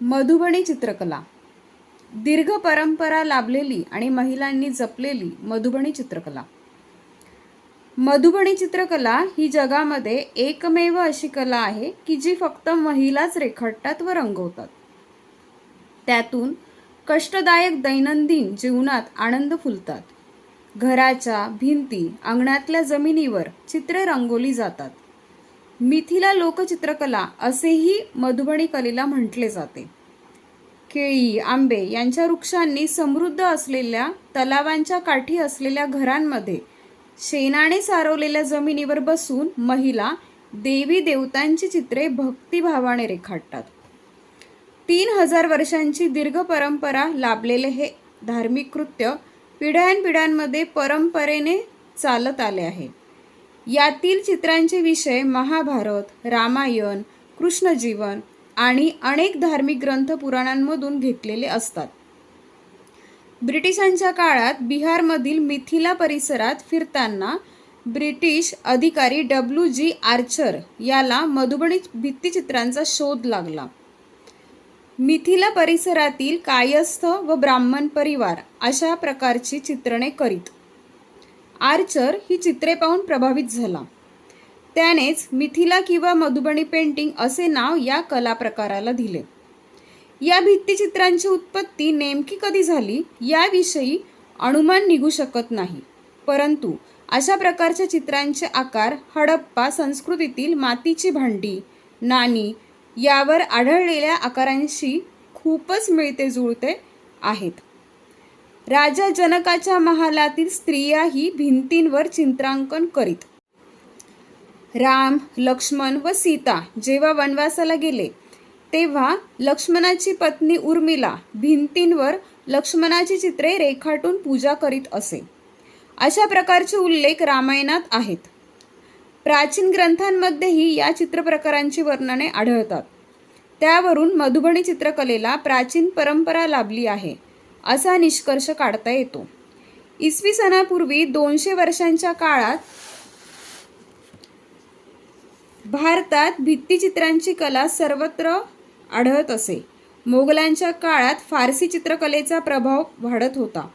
मधुबनी चित्रकला. दीर्घ परंपरा लाभलेली आणि महिलांनी जपलेली मधुबनी चित्रकला. मधुबनी चित्रकला ही जगामध्ये एकमेव अशी कला आहे की जी फक्त महिलाच रेखाटतात व रंगवतात. त्यातून कष्टदायक दैनंदिन जीवनात आनंद फुलतात. घराच्या भिंती अंगणातल्या जमिनीवर चित्रे रंगवली जातात. मिथिला लोकचित्रकला असेही मधुबनी कलेला म्हटले जाते. केळी आंबे यांच्या वृक्षांनी समृद्ध असलेल्या तलावांच्या काठी असलेल्या घरांमध्ये शेणाने सारवलेल्या जमिनीवर बसून महिला देवी देवतांची चित्रे भक्तिभावाने रेखाटतात. तीन हजार वर्षांची दीर्घ परंपरा लाभलेले हे धार्मिक कृत्य पिढ्यानपिढ्यांमध्ये परंपरेने चालत आले आहे. यातील चित्रांचे विषय महाभारत रामायण कृष्णजीवन आणि अनेक धार्मिक ग्रंथ पुराणांमधून घेतलेले असतात. ब्रिटिशांच्या काळात बिहारमधील मिथिला परिसरात फिरताना ब्रिटिश अधिकारी डब्ल्यू जी आर्चर याला मधुबनी भित्तिचित्रांचा शोध लागला. मिथिला परिसरातील कायस्थ व ब्राह्मण परिवार अशा प्रकारची चित्रणे करीत. आर्चर ही चित्रे पाहून प्रभावित झाला. त्यानेच मिथिला किंवा मधुबनी पेंटिंग असे नाव या कला प्रकाराला दिले. या भित्तिचित्रांची उत्पत्ती नेमकी कधी झाली याविषयी अनुमान निघू शकत नाही. परंतु अशा प्रकारच्या चित्रांचे आकार हडप्पा संस्कृतीतील मातीची भांडी नाणी यावर आढळलेल्या आकारांशी खूपच मिळते जुळते आहेत. राजा जनकाच्या महालातील स्त्रियाही भिंतींवर चित्रांकन करीत. राम लक्ष्मण व सीता जेव्हा वनवासाला गेले तेव्हा लक्ष्मणाची पत्नी उर्मिला भिंतींवर लक्ष्मणाची चित्रे रेखाटून पूजा करीत असे. अशा प्रकारचे उल्लेख रामायणात आहेत. प्राचीन ग्रंथांमध्येही या चित्रप्रकारांची वर्णने आढळतात. त्यावरून मधुबनी चित्रकलेला प्राचीन परंपरा लाभली आहे. असा निष्कर्ष काढता येतो. इसवी सणापूर्वी दोनशे वर्षांच्या काळात भारतात भित्तिचित्रांची कला सर्वत्र आढळत असे. मोगलांच्या काळात फारसी चित्रकलेचा प्रभाव वाढत होता.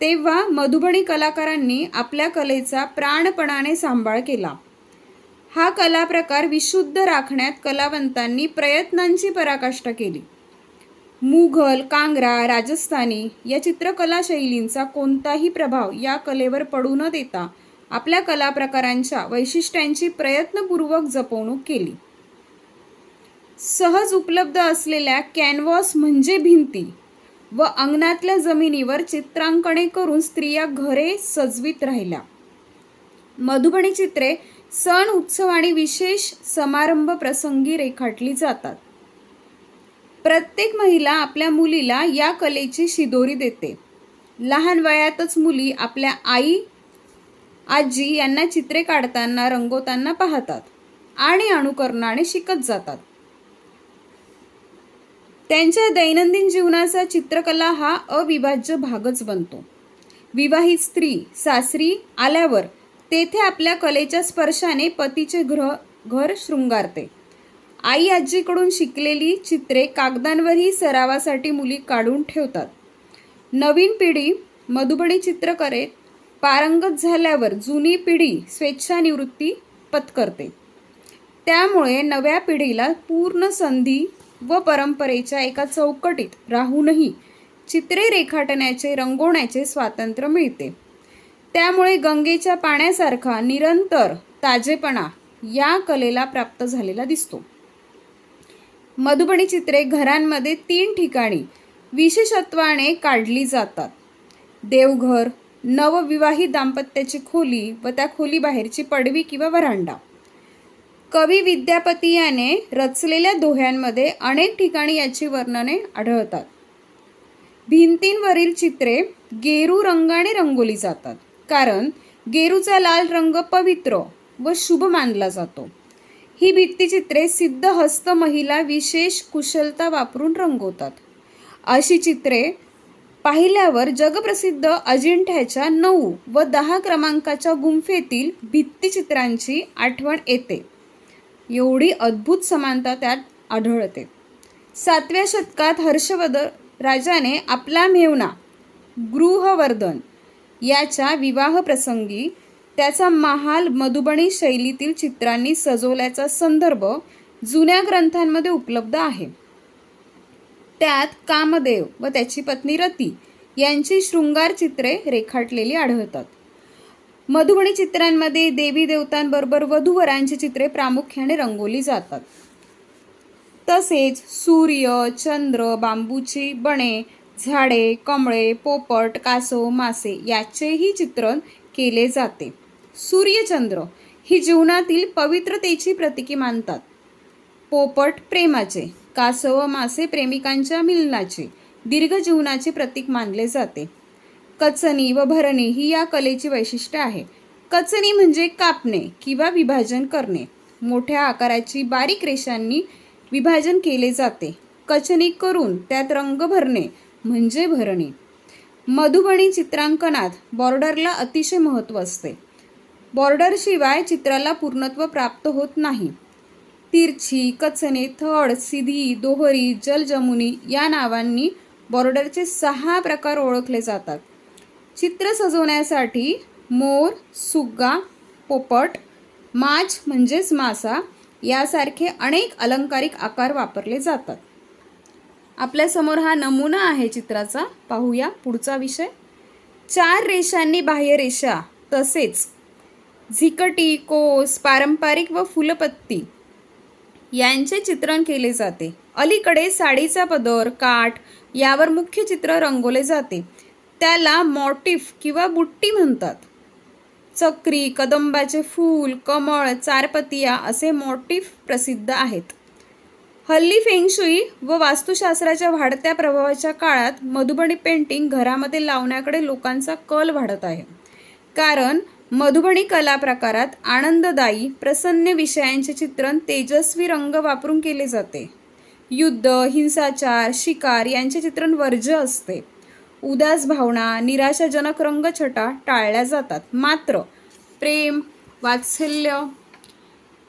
तेव्हा मधुबनी कलाकारांनी आपल्या कलेचा प्राणपणाने सांभाळ केला. हा कला प्रकार विशुद्ध राखण्यात कलावंतांनी प्रयत्नांची पराकाष्ठा केली. मुघल कांगरा राजस्थानी या चित्रकला शैलींचा कोणताही प्रभाव या कलेवर पडू न देता आपल्या कला प्रकारांच्या वैशिष्ट्यांची प्रयत्नपूर्वक जपवणूक केली. सहज उपलब्ध असलेल्या कॅनव्हॉस म्हणजे भिंती व अंगणातल्या जमिनीवर चित्रांकने करून स्त्रिया घरे सजवीत राहिल्या. मधुबनी चित्रे सण उत्सव आणि विशेष समारंभ प्रसंगी रेखाटली जातात. प्रत्येक महिला आपल्या मुलीला या कलेची शिदोरी देते. लहान वयातच मुली आपल्या आई आजी यांना चित्रे काढताना रंगवताना पाहतात आणि अनुकरणाने शिकत जातात. त्यांच्या दैनंदिन जीवनाचा चित्रकला हा अविभाज्य भागच बनतो. विवाहित स्त्री सासरी आल्यावर तेथे आपल्या कलेच्या स्पर्शाने पतीचे ग्रह घर शृंगारते. आई आजीकडून शिकलेली चित्रे कागदांवरही सरावासाठी मुली काढून ठेवतात. नवीन पिढी मधुबनी चित्रकलेत पारंगत झाल्यावर जुनी पिढी स्वेच्छानिवृत्ती पत्करते. त्यामुळे नव्या पिढीला पूर्ण संधी व परंपरेच्या एका चौकटीत राहूनही चित्रे रेखाटण्याचे रंगवण्याचे स्वातंत्र्य मिळते. त्यामुळे गंगेच्या पाण्यासारखा निरंतर ताजेपणा या कलेला प्राप्त झालेला दिसतो. मधुबनी चित्रे घरांमध्ये तीन ठिकाणी विशेषत्वाने काढली जातात. देवघर नवविवाहित दाम्पत्याची खोली व त्या खोलीबाहेरची पडवी किंवा वरांडा. कवी विद्यापती याने रचलेल्या दोह्यांमध्ये अनेक ठिकाणी याची वर्णने आढळतात. भिंतींवरील चित्रे गेरू रंगाने रंगवली जातात कारण गेरूचा लाल रंग पवित्र व शुभ मानला जातो. ही भित्तिचित्रे सिद्धहस्त महिला विशेष कुशलता वापरून रंगवतात. अशी चित्रे पाहिल्यावर जगप्रसिद्ध अजिंठ्याच्या नऊ व दहा क्रमांकाच्या गुंफेतील भित्तिचित्रांची आठवण येते. एवढी अद्भुत समानता त्यात आढळते. सातव्या शतकात हर्षवर्ध राजाने आपला मेवना गृहवर्धन याच्या विवाहप्रसंगी त्याचा महाल मधुबनी शैलीतील चित्रांनी सजवल्याचा संदर्भ जुन्या ग्रंथांमध्ये उपलब्ध आहे. त्यात कामदेव व त्याची पत्नी रती यांची शृंगार चित्रे रेखाटलेली आढळतात. मधुबनी चित्रांमध्ये देवी देवतांबरोबर वधूवरांची चित्रे प्रामुख्याने रंगवली जातात. तसेच सूर्य चंद्र बांबूची बणे झाडे कमळे पोपट कासव मासे याचेही चित्रण केले जाते. सूर्यचंद्र ही जीवनातील पवित्रतेची प्रतीके मानतात. पोपट प्रेमाचे कासव मासे प्रेमिकांच्या मिलनाचे दीर्घ जीवनाचे प्रतीक मानले जाते. कचनी व भरणी ही या कलेची वैशिष्ट्य आहे. कचनी म्हणजे कापणे किंवा विभाजन करणे. मोठ्या आकाराची बारीक रेषांनी विभाजन केले जाते. कचनी करून त्यात रंग भरणे म्हणजे भरणे. मधुबनी चित्रांकनात बॉर्डरला अतिशय महत्त्व असते. बॉर्डरशिवाय चित्राला पूर्णत्व प्राप्त होत नाही. तिरछी कचने थड सिधी दोहरी जलजमुनी या नावांनी बॉर्डरचे सहा प्रकार ओळखले जातात. चित्र सजवण्यासाठी मोर सुग्गा पोपट माछ म्हणजेच मासा यासारखे अनेक अलंकारिक आकार वापरले जातात. आपल्यासमोर हा नमुना आहे चित्राचा. पाहूया पुढचा विषय. चार रेषांनी बाह्यरेषा तसेच झिकटी कोस पारंपरिक व फुलपत्ती यांचे चित्रण केले जाते. अलीकडे साडीचा पदर काठ यावर मुख्य चित्र रंगवले जाते. त्याला मॉटिफ किंवा बुट्टी म्हणतात. चक्री कदंबाचे फूल कमळ चारपतिया असे मॉटिफ प्रसिद्ध आहेत. हल्ली फेंगशुई व वास्तुशास्त्राच्या वाढत्या प्रभावाच्या काळात मधुबनी पेंटिंग घरामध्ये लावण्याकडे लोकांचा कल वाढत आहे. कारण मधुबनी कला प्रकारात आनंददायी प्रसन्न विषयांचे चित्रण तेजस्वी रंग वापरून केले जाते. युद्ध हिंसाचार शिकार यांचे चित्रण वर्ज्य असते. उदास भावना निराशाजनक रंगछटा टाळल्या जातात. मात्र प्रेम वात्सल्य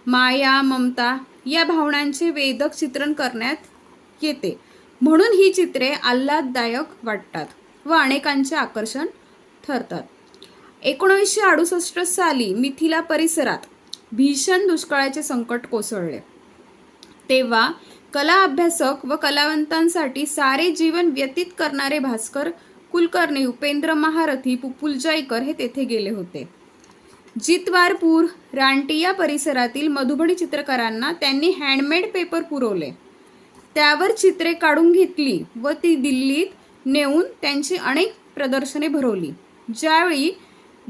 माया ममता या भावनांचे वेदक चित्रण करण्यात येते. म्हणून ही चित्रे आल्हाददायक वाटतात व अनेकांचे आकर्षण ठरतात. एकोणीसशे अडुसष्ट साली मिथिला परिसरात भीषण दुष्काळाचे संकट कोसळले. तेव्हा कला अभ्यासक व कलावंतांसाठी सारे जीवन व्यतीत करणारे भास्कर कुलकर्णी उपेंद्र महारथी पुपुल जयकर हे तेथे गेले होते. जितवारपूर रानटी या परिसरातील मधुबनी चित्रकारांना त्यांनी हँडमेड पेपर पुरवले. त्यावर चित्रे काढून घेतली व ती दिल्लीत नेऊन त्यांची अनेक प्रदर्शने भरवली. ज्यावेळी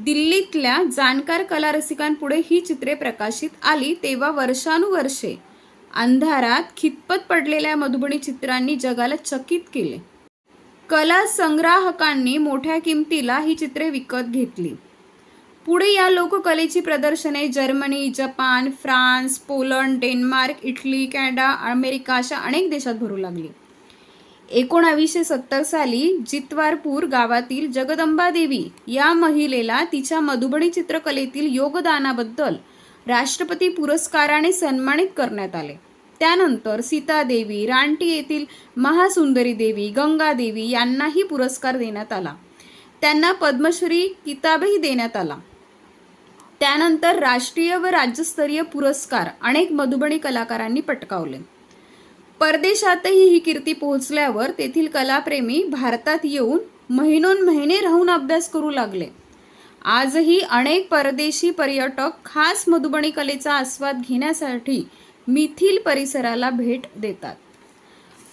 दिल्लीतल्या जाणकार कलारसिकांपुढे ही चित्रे प्रकाशित आली तेव्हा वर्षानुवर्षे अंधारात खितपत पडलेल्या मधुबनी चित्रांनी जगाला चकित केले. कला संग्राहकांनी मोठ्या किमतीला ही चित्रे विकत घेतली. पुढे या लोककलेची प्रदर्शने Germany Japan France Poland Denmark Italy Canada America अशा अनेक देशात भरू लागली. एकोणावीसशे सत्तर साली जितवारपूर गावातील जगदंबा देवी या महिलेला तिच्या मधुबनी चित्रकलेतील योगदानाबद्दल राष्ट्रपती पुरस्काराने सन्मानित करण्यात आले. त्यानंतर सीतादेवी रानटी येथील महासुंदरी देवी गंगा देवी यांनाही पुरस्कार देण्यात आला. त्यांना पद्मश्री किताबही देण्यात आला. त्यानंतर राष्ट्रीय व राज्यस्तरीय पुरस्कार अनेक मधुबनी कलाकारांनी पटकावले. परदेशातही ही कीर्ती पोहोचल्यावर तेथील कलाप्रेमी भारतात येऊन महिनोन महिने राहून अभ्यास करू लागले. आजही अनेक परदेशी पर्यटक खास मधुबनी कलेचा आस्वाद घेण्यासाठी मिथिल परिसराला भेट देतात.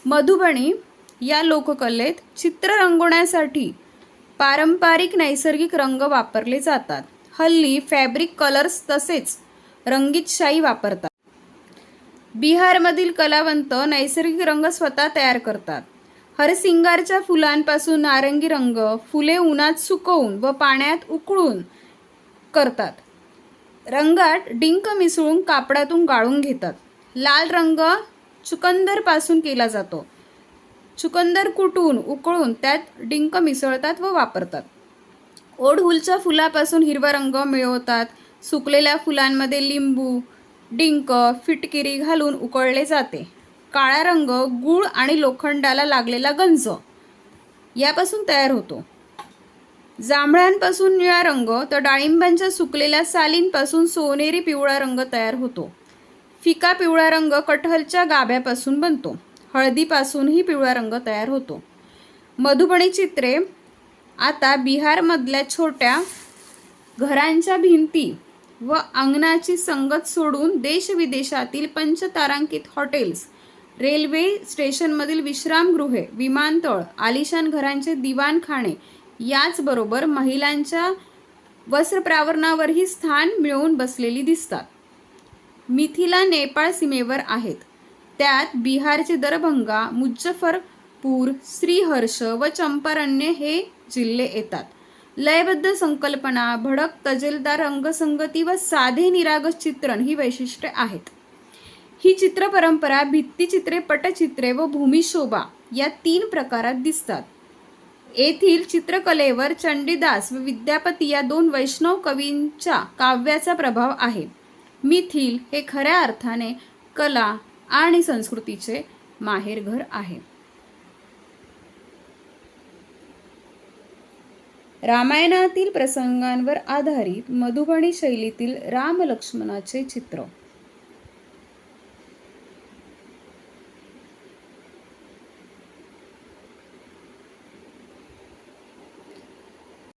मधुबनी या लोककलेत चित्र रंगवण्यासाठी पारंपरिक नैसर्गिक रंग वापरले जातात. हल्ली फॅब्रिक कलर्स तसेच रंगीत शाई वापरतात. बिहारमधील कलावंत नैसर्गिक रंग स्वतः तयार करतात. हरसिंगारच्या फुलांपासून नारंगी रंग फुले उन्हात सुकवून व पाण्यात उकळून करतात. रंगात डिंक मिसळून कापडातून गाळून घेतात. लाल रंग चुकंदरपासून केला जातो. चुकंदर कुटून उकळून त्यात डिंक मिसळतात व वापरतात. ओढहुलच्या फुलापासून हिरवा रंग मिळवतात. सुकलेल्या फुलांमध्ये लिंबू डिंक फिटकिरी घालून उकळले जाते. काळा रंग गुळ आणि लोखंडाला लागलेला गंज यापासून तयार होतो. जांभळ्यांपासून निळा रंग तर डाळिंबांच्या सुकलेल्या सालींपासून सोनेरी पिवळा रंग तयार होतो. फिका पिवळा रंग कटहलच्या गाभ्यापासून बनतो. हळदीपासूनही पिवळा रंग तयार होतो. मधुबणी चित्रे आता बिहारमधल्या छोट्या घरांच्या भिंती व अंगणाची संगत सोडून देशविदेशातील पंचतारांकित हॉटेल्स रेल्वे स्टेशनमधील विश्रामगृहे विमानतळ आलिशान घरांचे दिवाणखाणे याचबरोबर महिलांच्या वस्त्रप्रावरणावरही स्थान मिळवून बसलेली दिसतात. मिथिला नेपाळ सीमेवर आहेत. त्यात बिहारचे दरभंगा मुजफ्फरपूर श्रीहर्ष व चंपारण्य हे जिल्हे येतात. लयबद्ध संकल्पना भडक तजेलदार रंगसंगती व साधे निरागस चित्रण ही वैशिष्ट्ये आहेत. ही चित्र परंपरा भित्तिचित्रे पटचित्रे व भूमिशोभा या तीन प्रकारात दिसतात. येथील चित्रकलेवर चंडीदास व विद्यापती या दोन वैष्णव कवींच्या काव्याचा प्रभाव आहे. मिथिल हे खऱ्या अर्थाने कला आणि संस्कृतीचे माहेरघर आहे. रामायणातील प्रसंगांवर आधारित मधुबणी शैलीतील रामलक्ष्मणाचे चित्र.